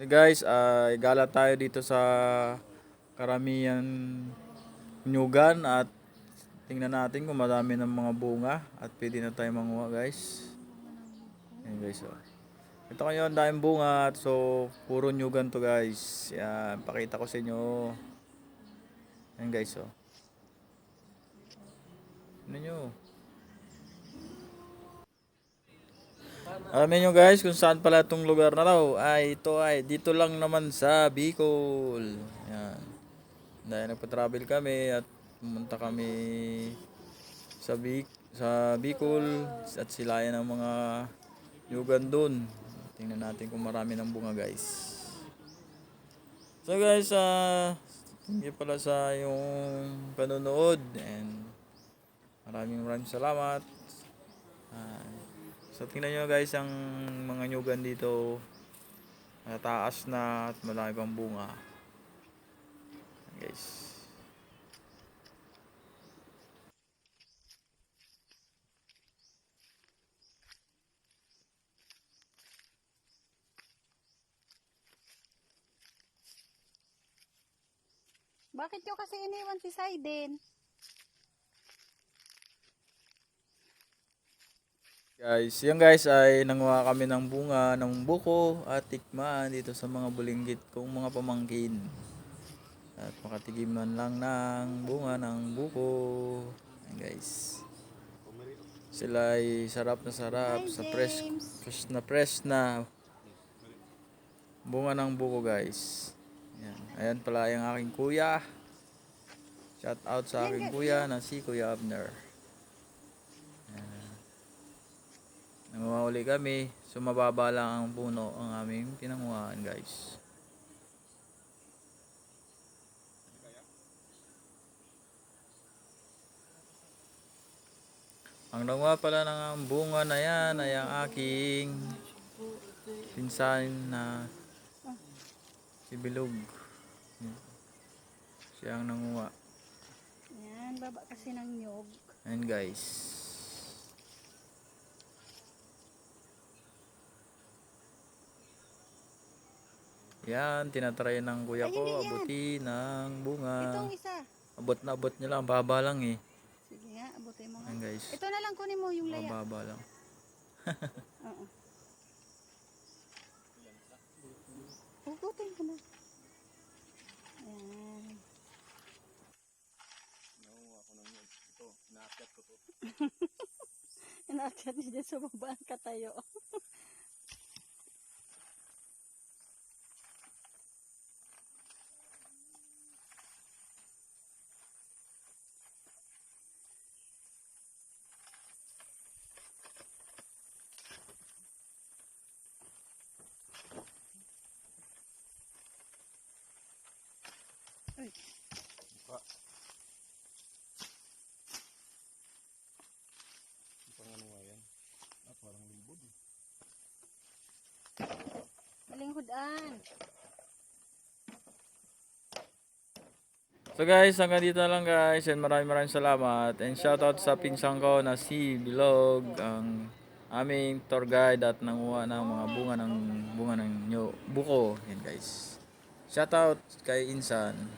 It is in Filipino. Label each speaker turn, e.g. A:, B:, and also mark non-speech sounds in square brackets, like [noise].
A: Hey guys, ah gala tayo dito sa karamihan nyugan at tingnan natin kung marami ng mga bunga at pwede na tayo manguha guys. Ayan guys oh. Ito kayo ang daming bunga at so puro nyugan to guys. Yan, pakita ko sa inyo. Ayan guys oh. Ano nyo? Alam niyo guys kung saan pala itong lugar na raw ay ito ay dito lang naman sa Bicol. Yan. Dahil nagpa-travel kami at pumunta kami sa Bic sa Bicol at silayan ng mga yugan doon. Tingnan natin kung marami ng bunga guys. So guys, ah thank pala sa yung panonood and maraming maraming salamat. Ah, So tingnan nyo guys ang mga nyugan dito mataas na at malaki pang bunga. Guys.
B: Bakit nyo kasi iniwan si Saiden?
A: Guys, yan guys ay nanguha kami ng bunga ng buko at tikman dito sa mga bulinggit kong mga pamangkin. At makatigim man lang ng bunga ng buko. Ayan guys. Sila ay sarap na sarap
B: Hi,
A: sa fresh, fresh na fresh na bunga ng buko guys. Ayan. Ayan pala yung aking kuya. Shout out sa aking kuya na si Kuya Abner. Nanguha uli kami. So mababa lang ang puno ang aming pinanguhaan guys. Ang nanguha pala ng bunga na yan ay ang aking pinsan na si Bilog. Siya ang nanguha.
B: Yan, baba kasi ng nyog.
A: Ayan guys. Yan, tinatry ng kuya ko,
B: hindi yan.
A: abuti ng bunga.
B: Itong isa.
A: Abot na abot niya lang, baba lang eh.
B: Sige nga, abutin mo nga.
A: Ayan guys,
B: Ito na lang kunin mo yung laya.
A: baba lang. [laughs]
B: Oo. Hugutin ko na. Ayan. [laughs] Inaakyat niya dyan sa baba ang katayo. Malinghudan.
A: So guys, hanggang dito na lang guys. And maraming maraming salamat. And shoutout sa pinsang ko na si Bilog, ang aming tour guide at nanguha ng mga bunga ng bunga ng nyo, buko. Yan guys. Shoutout kay Insan.